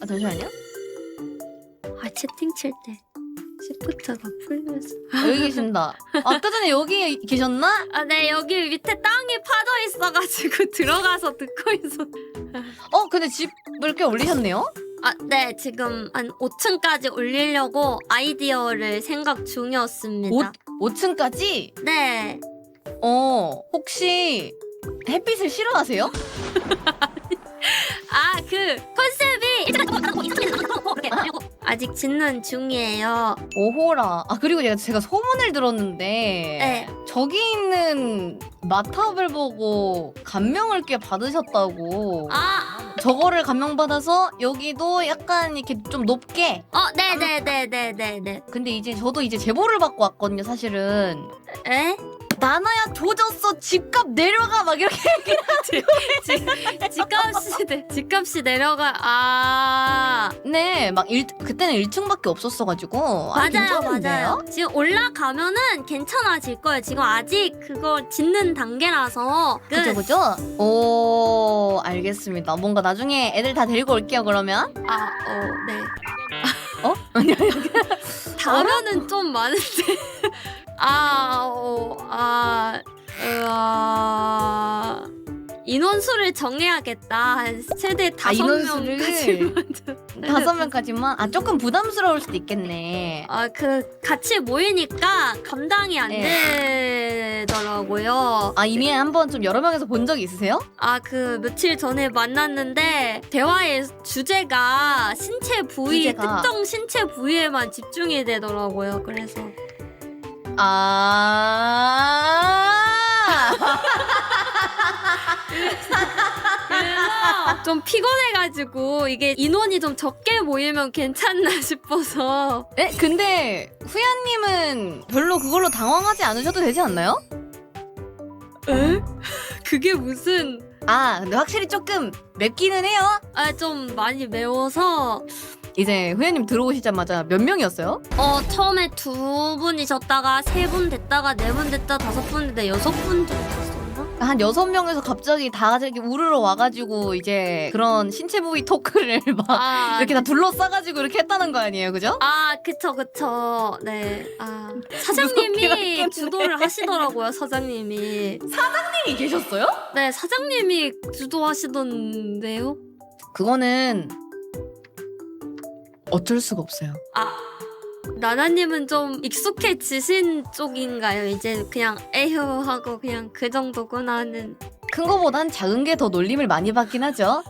아 잠시만요. 아 채팅 칠 때 시프트가 풀려서 아, 여기 계신다. 아까 전에 여기 계셨나? 아 네 여기 밑에 땅이 파져 있어가지고 들어가서 듣고 있어 어 근데 집을 꽤 올리셨네요. 아 네 지금 한 5층까지 올리려고 아이디어를 생각 중이었습니다 5, 5층까지? 네 어 혹시 햇빛을 싫어하세요? 아 그 아직 짓는 중이에요 오호라. 아 그리고 제가 제가 소문을 들었는데 네. 저기 있는 마탑을 보고 감명을 꽤 받으셨다고. 아 저거를 감명받아서 여기도 약간 이렇게 좀 높게. 어, 네네네네네네. 근데 이제 저도 이제 제보를 받고 왔거든요, 사실은. 에? 나나야 조졌어, 집값 내려가 막 이렇게. 집값이 내, 집값이 내려가. 아 네, 막 일, 그때는 1층밖에 없었어가지고. 아, 맞아요 괜찮은데요? 맞아요. 지금 올라가면은 괜찮아질 거예요. 지금 아직 그거 짓는 단계라서. 그- 그죠, 그죠? 오, 알겠습니다. 뭔가 나중에 애들 다 데리고 올게요, 그러면. 아, 어, 네. 어? 아니, 아니. 다면은 좀 많은데. 아, 어, 인원수를 정해야겠다. 한 최대 다섯 인원수를? 명까지만. 다섯 명까지만? 아, 조금 부담스러울 수도 있겠네. 아, 그 같이 모이니까 감당이 안 네. 되더라고요. 아, 이미 한번 좀 여러 명에서 본적 있으세요? 아, 그 며칠 전에 만났는데 대화의 주제가 신체 부위 주제가. 특정 신체 부위에만 집중이 되더라고요. 그래서 아. 좀 피곤해가지고 이게 인원이 좀 적게 모이면 괜찮나 싶어서 에? 근데 후야님은 별로 그걸로 당황하지 않으셔도 되지 않나요? 에? 그게 무슨 아, 근데 확실히 조금 맵기는 해요. 아 좀 많이 매워서 이제 후야님 들어오시자마자 몇 명이었어요? 어 처음에 두 분이셨다가 세 분 됐다가 네 분 됐다 다섯 분 됐다 여섯 분 됐었나? 한 여섯 명에서 갑자기 다 이렇게 우르르 와가지고 이제 그런 신체 부위 토크를 막 아 이렇게 다 둘러싸가지고 이렇게 했다는 거 아니에요, 그죠? 아 그쵸 그쵸 네 아 무섭긴 사장님이 하겠네. 주도를 하시더라고요 사장님이 님이 계셨어요? 네 사장님이 주도하시던데요 그거는 어쩔 수가 없어요. 아 나나님은 좀 익숙해지신 쪽인가요? 이제 그냥 에휴 하고 그냥 그 정도구나 하는 큰 거보단 작은 게 더 놀림을 많이 받긴 하죠.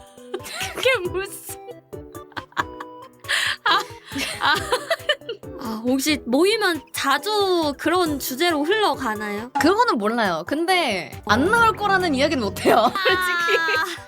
그게 무슨 아, 아, 아 혹시 모이면 자주 그런 주제로 흘러가나요? 그거는 몰라요. 근데 안 나올 거라는 이야기는 못해요. 솔직히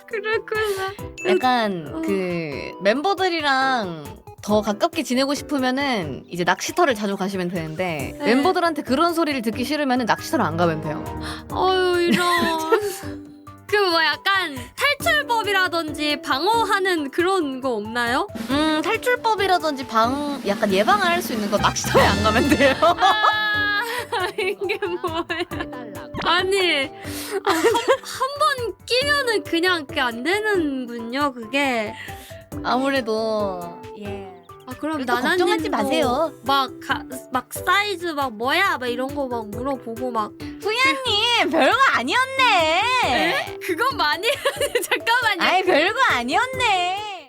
그렇구나 약간 그 멤버들이랑 더 가깝게 지내고 싶으면은 이제 낚시터를 자주 가시면 되는데 네. 멤버들한테 그런 소리를 듣기 싫으면은 낚시터를 안 가면 돼요. 어유 이런 그 뭐 약간 탈출법이라든지 방어하는 그런 거 없나요? 음 탈출법이라든지 방 약간 예방을 할 수 있는 거 낚시터에 안 가면 돼요. 아 이게 뭐예요? 아니 한 번 끼면은 그냥 그게 안 되는군요 그게 아무래도 예. 아 그럼 나나님도 걱정하지 마세요. 막, 가, 막 사이즈 막 뭐야 막 이런 거 막 물어보고 막 후야님 별거 아니었네. 그건 많이 잠깐만요 아이 별거 아니었네.